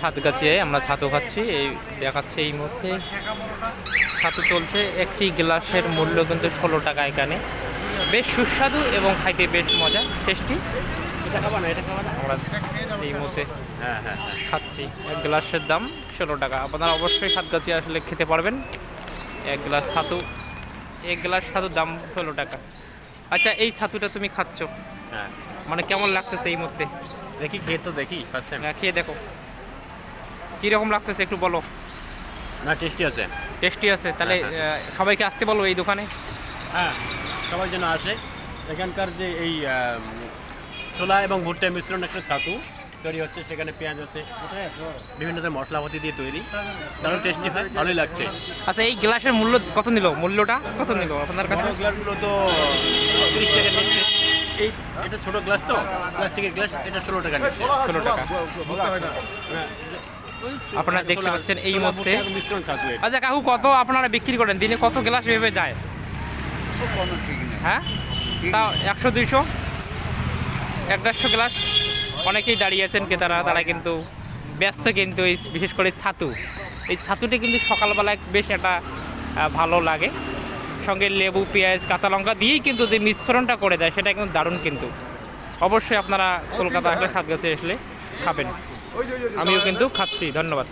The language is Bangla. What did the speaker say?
সাতগাছিয়ায় আমরা ছাতু খাচ্ছি। এই দেখাচ্ছে এই মুহূর্তে। ছাতু চলছে। একটি গ্লাসের মূল্য কিন্তু ষোলো টাকা এখানে। বেশ সুস্বাদু এবং খাইতে বেশ মজা। টেস্টি। আমরা এই মুহূর্তে হ্যাঁ হ্যাঁ। খাচ্ছি। এক গ্লাসের দাম ষোলো টাকা। আপনারা অবশ্যই সাতগাছিয়া আসলে খেতে পারবেন। এক গ্লাস ছাতু এক গ্লাস ছাতুর দাম ষোলো টাকা। আচ্ছা এই ছাতুটা তুমি খাচ্ছ। হ্যাঁ। মানে কেমন লাগতেছে এই মুহূর্তে? দেখি খেয়ে তো দেখি ফার্স্ট টাইম হ্যাঁ, খেয়ে দেখো। কীরকম লাগতেছে একটু বলো? না টেস্টি আছে। টেস্টি আছে তাহলে হ্যাঁ, সবাইকে আসতে বলো এই দোকানে। হ্যাঁ সবাই যেন আসে। এখানকার যে এই ছোলা এবং ভুট্টা মিশ্রণ একটা ছাতু তৈরি হচ্ছে সেখানে পেঁয়াজ আছে। বিভিন্ন ধরনের মশলাপাতি দিয়ে তৈরি। দারুণ টেস্টি হয় ভালোই লাগছে। আচ্ছা এই গ্লাসের মূল্য কত নিল? মূল্যটা কত নিল আপনার কাছে? গ্লাসগুলো তো তিরিশ টাকা নিচ্ছে। এই এটা ছোট গ্লাস তো? প্লাস্টিকের গ্লাস এটা ষোলো টাকা নিচ্ছে ষোলো টাকা। আপনারা দেখতে পাচ্ছেন এই মুহূর্তে। আচ্ছা কাকু কত আপনারা বিক্রি করেন? দিনে কত গ্লাস ভেবে যায়? হ্যাঁ? তাও একশো দুইশো? এক দেড়শো গ্লাস? অনেকেই দাঁড়িয়ে আছেন ক্রেতারা তারা কিন্তু ব্যস্ত কিন্তু এই বিশেষ করে ছাতু। এই ছাতুটি কিন্তু সকালবেলায় বেশ একটা ভালো লাগে। সঙ্গে লেবু পেঁয়াজ কাঁচা লঙ্কা দিয়েই কিন্তু যে মিশ্রণটা করে দেয় সেটা একদম দারুণ কিন্তু। অবশ্যই আপনারা কলকাতা আসলে সাতগাছে আসলে খাবেন। আমিও কিন্তু খাচ্ছি ধন্যবাদ।